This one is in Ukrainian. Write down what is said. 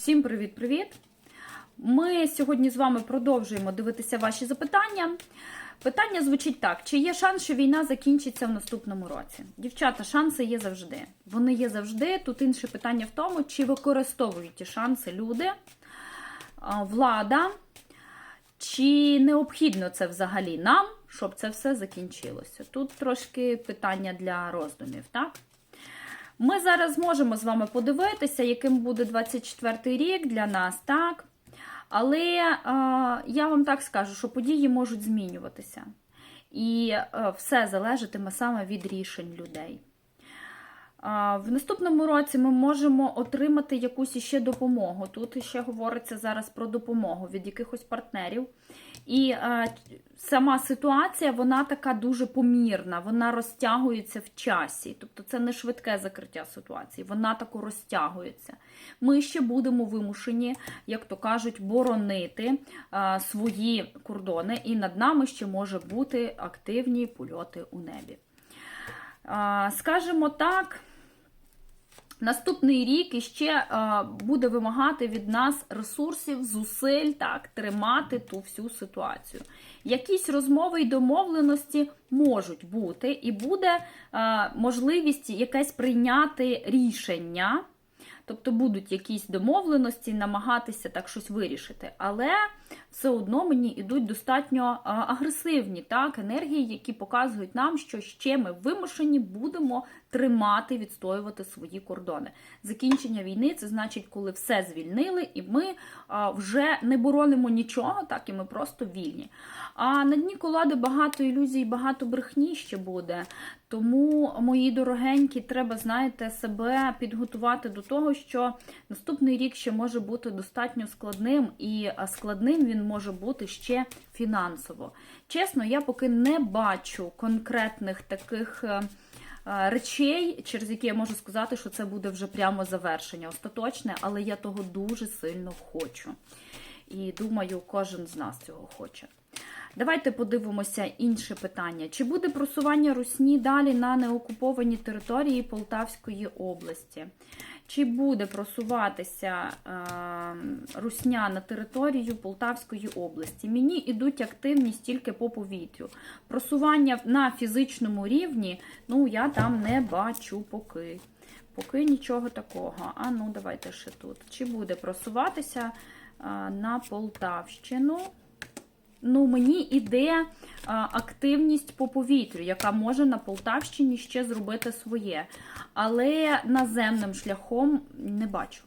Всім привіт-привіт! Ми сьогодні з вами продовжуємо дивитися ваші запитання. Питання звучить так: чи є шанс, що війна закінчиться в наступному році? Дівчата, шанси є завжди. Вони є завжди. Тут інше питання в тому, чи використовують ті шанси люди, влада, чи необхідно це взагалі нам, щоб це все закінчилося? Тут трошки питання для роздумів, так? Ми зараз можемо з вами подивитися, яким буде 24-й рік для нас, так? Але е, я вам так скажу, що події можуть змінюватися. І е, все залежатиме саме від рішень людей. В наступному році ми можемо отримати якусь іще допомогу. Тут ще говориться зараз про допомогу від якихось партнерів. І е, сама ситуація, вона така дуже помірна, вона розтягується в часі. Тобто це не швидке закриття ситуації, вона тако розтягується. Ми ще будемо вимушені, як то кажуть, боронити е, свої кордони, і над нами ще може бути активні польоти у небі. Е, скажімо так. Наступний рік іще е, буде вимагати від нас ресурсів, зусиль, так, тримати ту всю ситуацію. Якісь розмови й домовленості можуть бути, і буде е, можливість якесь прийняти рішення. Тобто будуть якісь домовленості, намагатися так щось вирішити. Але все одно мені йдуть достатньо агресивні так, енергії, які показують нам, що ще ми вимушені будемо тримати, відстоювати свої кордони. Закінчення війни це значить, коли все звільнили, і ми вже не боронимо нічого, так і ми просто вільні. А на дні колоди багато ілюзій, багато брехні ще буде. Тому, мої дорогенькі, треба, знаєте, себе підготувати до того, що наступний рік ще може бути достатньо складним, і складним він може бути ще фінансово. Чесно, я поки не бачу конкретних таких. Е, Речей, через які я можу сказати, що це буде вже прямо завершення остаточне, але я того дуже сильно хочу. І думаю, кожен з нас цього хоче. Давайте подивимося інше питання. Чи буде просування русні далі на неокуповані території Полтавської області? Чи буде просуватися е, русня на територію Полтавської області? Мені йдуть активність тільки по повітрю. Просування на фізичному рівні, ну я там не бачу поки. Поки нічого такого. А ну, давайте ще тут. Чи буде просуватися е, на Полтавщину? ну, мені іде активність по повітрю, яка може на Полтавщині ще зробити своє. Але наземним шляхом не бачу.